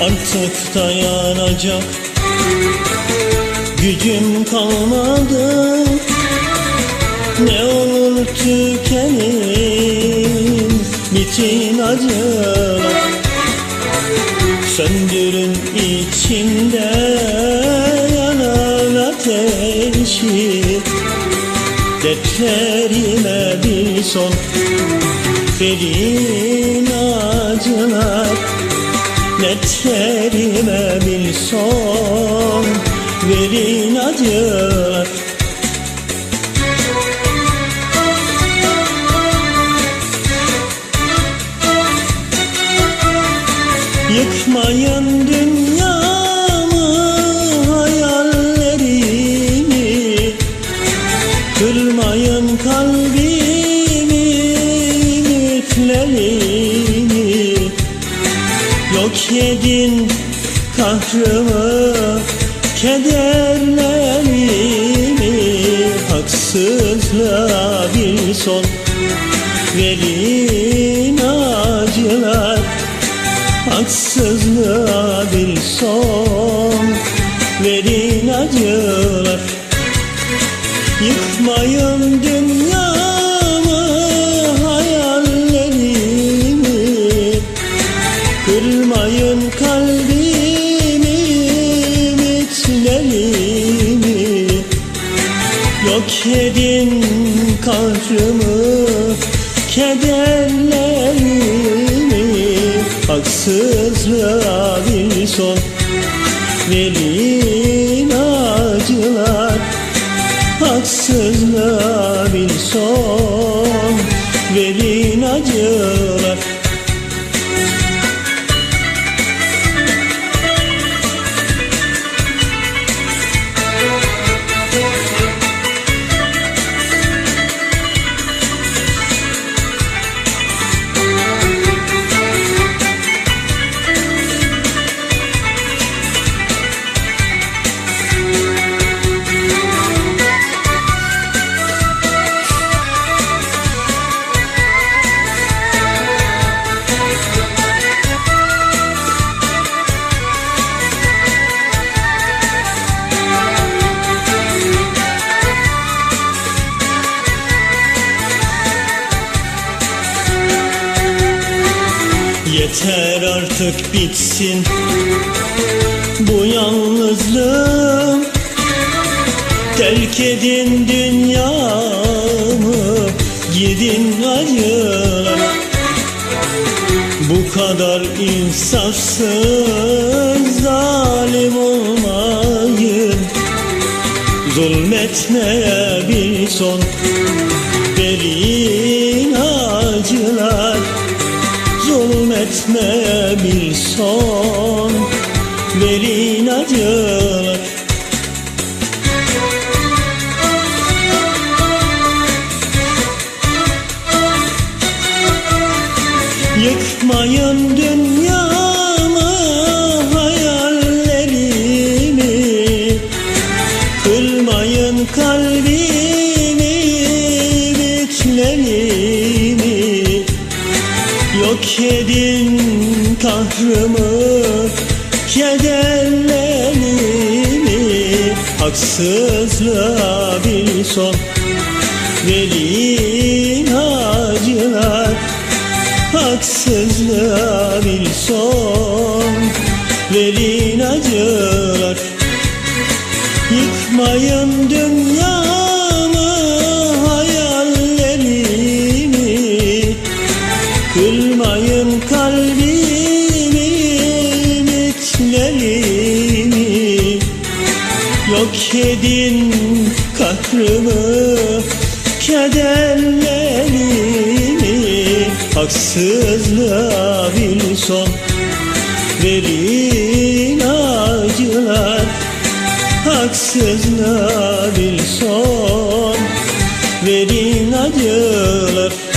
artık dayanacak Gücüm kalmadı. Ne olur tükenin Bitin acılar Söndürün içimde yanan ateşi. Dertlerime bir son. Verin acılar Dertlerime bir son Verin acılar Yıkmayın dünyamı hayallerimi. Kırmayın kalbimi Yok edin kahrımı kederlerimi Haksızlığa bir son. Verin acılar Haksızlığa bir son. Verin acılar Yıkmayın dünyamı Yok edin kahrımı kederlerimi Haksızlığa bir son. Verin acılar Haksızlığa bir son. Verin acılar Yeter artık bitsin bu yalnızlığım. Terk edin dünyamı gidin acılar Bu kadar insafsız zalim olmayın. Zulmetmeye bir son Zulmetmeye bir son. Verin acılar Yıkmayın kahrımı kederlerimi Haksızlığa bir son. Verin acılar Haksızlığa bir son. Verin acılar Yıkmayın dünyamı ümitlerimi Yok edin kahrımı kederlerimi. Haksızlığa bir son verin acılar. Haksızlığa bir son verin acılar